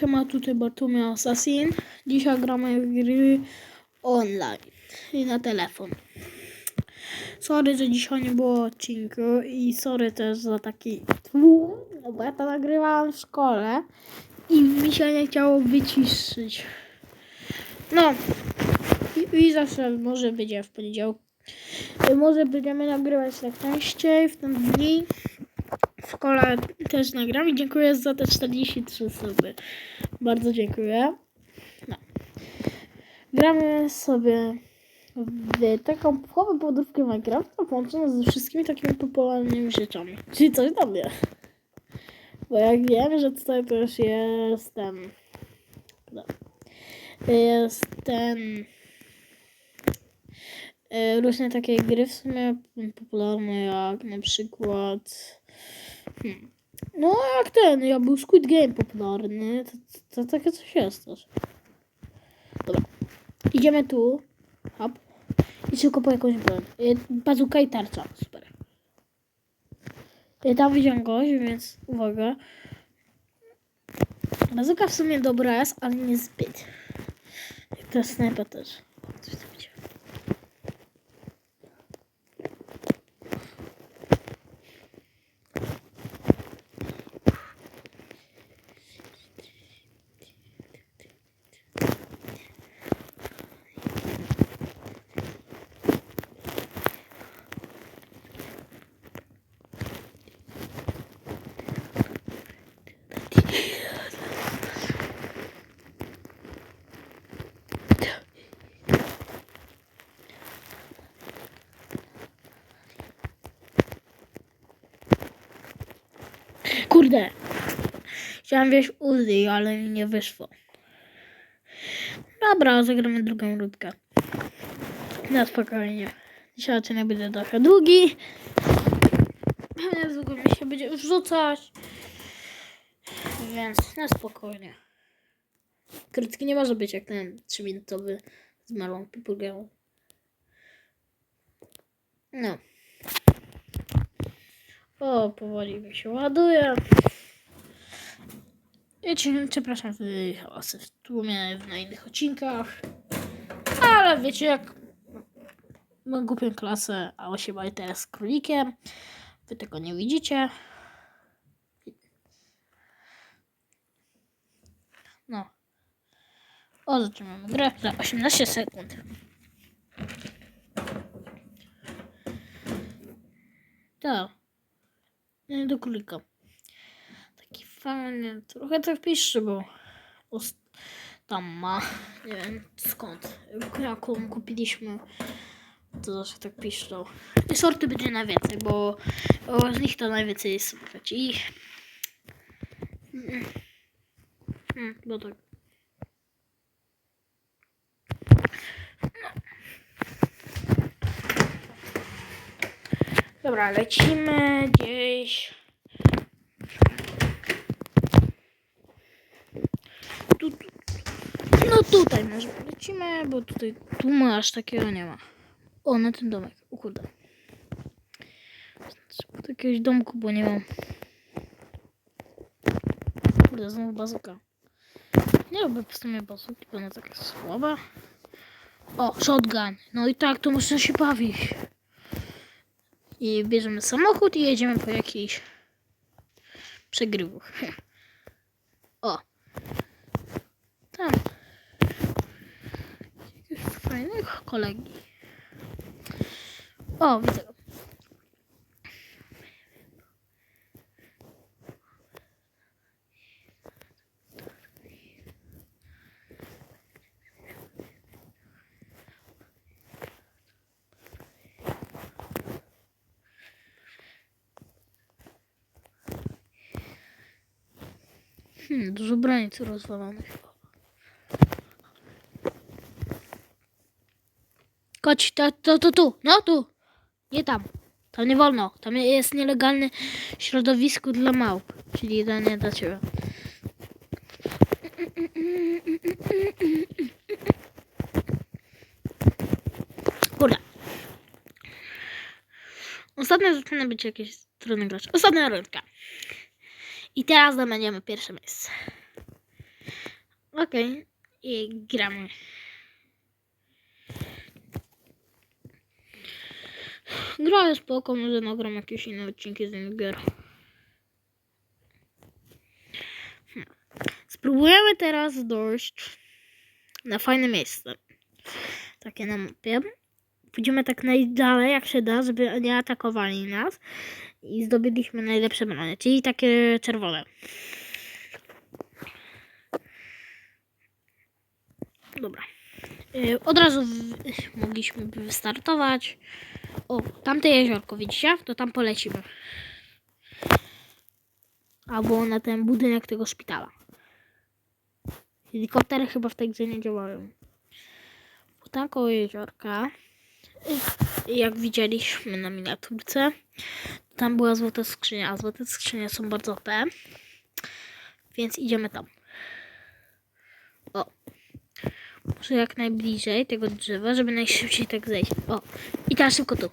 siema, tutaj Bartłomiej Assassin. Dzisiaj gramy w gry online i na telefon. Sorry, że dzisiaj nie było odcinku i sorry też za taki tłum, no bo ja to nagrywałam w szkole i mi się nie chciało wyciszyć. No i, i zawsze może będzie w poniedziałek. Może będziemy nagrywać tak częściej w ten dni. W szkole też nagram i dziękuję za te 43 suby. Bardzo dziękuję. No. Gramy sobie w taką połowę podróbkę Minecrafta połączoną ze wszystkimi takimi popularnymi rzeczami. Czyli coś do mnie. Bo jak wiem, że tutaj też jest ten... no, Jest ten... Różne takie gry w sumie popularne jak na przykład... Hmm. No jak ten, jak był Squid Game popularny, to, to, to takie coś jest też. Dobra. Idziemy tu. Hop. I szybko po jakąś broń. Bazuka i tarcza. Super. Y, Tam widziałem gość, więc uwaga. Bazuka w sumie dobra jest, ale nie zbyt. Ta snajpa też. O, coś tam idzie. Kurde. Chciałem wieść Uzi, ale nie wyszło. Dobra, zagramy drugą rundkę. Na spokojnie. Dzisiaj odcinek będzie trochę długi. Niedługo mi się będzie wrzucać. Więc na spokojnie. Krótki nie może być jak ten 3-minutowy z malą pipurgą. No. O, powoli mi się ładuje. Ja ci, przepraszam za hałasy w tłumie w na innych odcinkach. Ale wiecie jak mam głupią klasę, a bawi teraz z królikiem. Wy tego nie widzicie. No. O, zaczynamy grę za 18 sekund. Tak. Nie do królika. Taki fajny, trochę tak pisze, bo tam ma, nie wiem skąd, jaką kupiliśmy, to zawsze tak piszą. I sorty będzie najwięcej, bo, bo z nich to najwięcej jest słuchać i... Mm, mm, bo tak. Dobra, lecimy gdzieś. Tu, tu. No tutaj może lecimy, bo tutaj tu masz takiego nie ma. O, na ten domek. O kurde. Do jakiegoś domku, bo nie mam. Kurde, znowu bazuka. Nie lubię po sumie bazuki, bo ona taka słaba. O, shotgun. No i tak, to można się bawić. I bierzemy samochód i jedziemy po jakiś przegrywach. O. Tam. Jakiegoś fajnego kolegi. O, widzę go. Hmm, dużo tu rozwalonych. Chodź, to, to, to tu, no tu. Nie tam. Tam nie wolno. Tam jest nielegalne środowisko dla małp. Czyli to nie dla ciebie. Kurde. Ostatnio zaczyna być jakieś trudne gracze. Ostatnia rundka. I teraz zdobędziemy pierwsze miejsce. Okej. I gramy. Gra jest spoko, może nagram jakieś inne odcinki z gier. Hmm. Spróbujemy teraz dojść na fajne miejsce. Takie na mapie. Pójdziemy tak najdalej jak się da, żeby nie atakowali nas. I zdobyliśmy najlepsze bronie, czyli takie czerwone. Dobra. Y, Od razu mogliśmy wystartować. O, tamte jeziorko, widzicie? To tam polecimy. Albo na ten budynek tego szpitala. Helikoptery chyba w tej grze nie działają. Bo koło jeziorka, y, jak widzieliśmy na miniaturce, tam była złota skrzynia, a złote skrzynie są bardzo OP. Więc idziemy tam. O. Muszę jak najbliżej tego drzewa, żeby najszybciej tak zejść. O. I teraz szybko tu.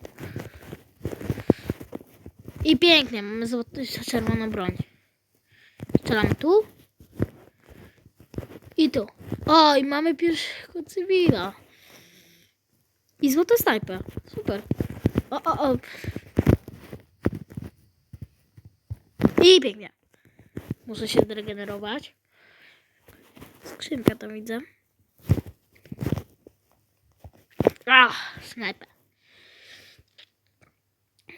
I pięknie, mamy złotą, czerwoną broń. Strzelamy tu. I tu. O, i mamy pierwszego cywila. I złoty snajper. Super. O, o, o. I pięknie. Muszę się zregenerować. Skrzynka tam widzę. Ach, snajper.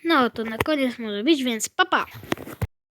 No to na koniec może być, więc papa. Pa.